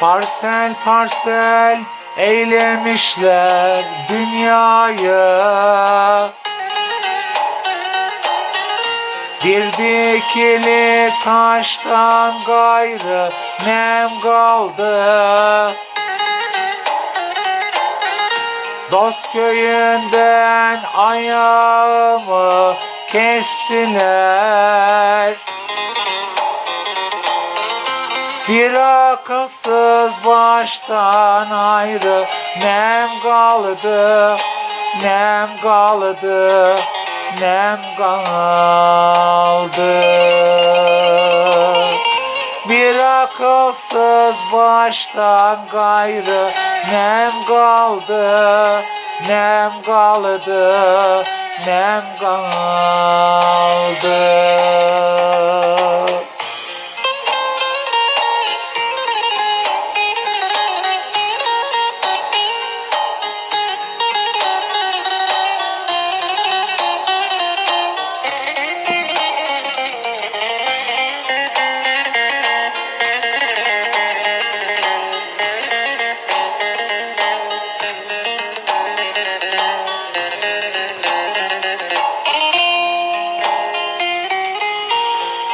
Parsel parsel eylemişler dünyayı Bir dikili taştan gayrı nem kaldı. Dost köyünden ayağımı kestiler. Bir akılsız baştan ayrı nem kaldı, nem kaldı, nem kaldı. Bir akılsız baştan gayrı nem kaldı, nem kaldı, nem kaldı.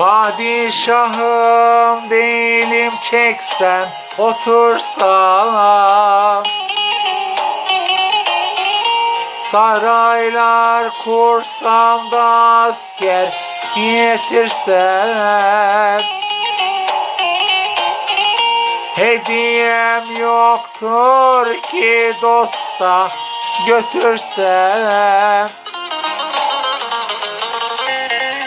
Padişahım değilim çeksen otursam Saraylar kursam da asker getirsem Hediyem yoktur ki dosta götürsem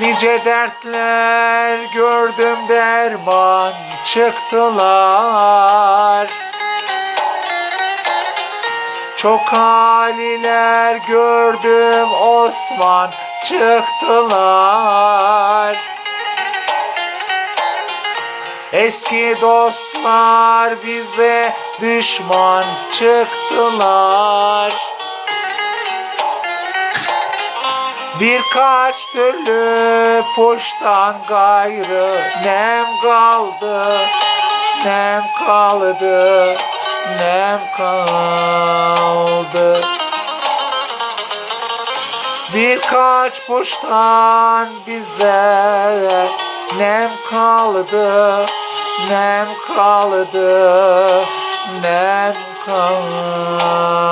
Nice dertler gördüm derman çıktılar. Çok haliler gördüm Osman çıktılar. Eski dostlar bize düşman çıktılar Birkaç türlü puştan gayrı nem kaldı, nem kaldı, nem kaldı. Birkaç puştan bize nem kaldı, nem kaldı, nem kaldı.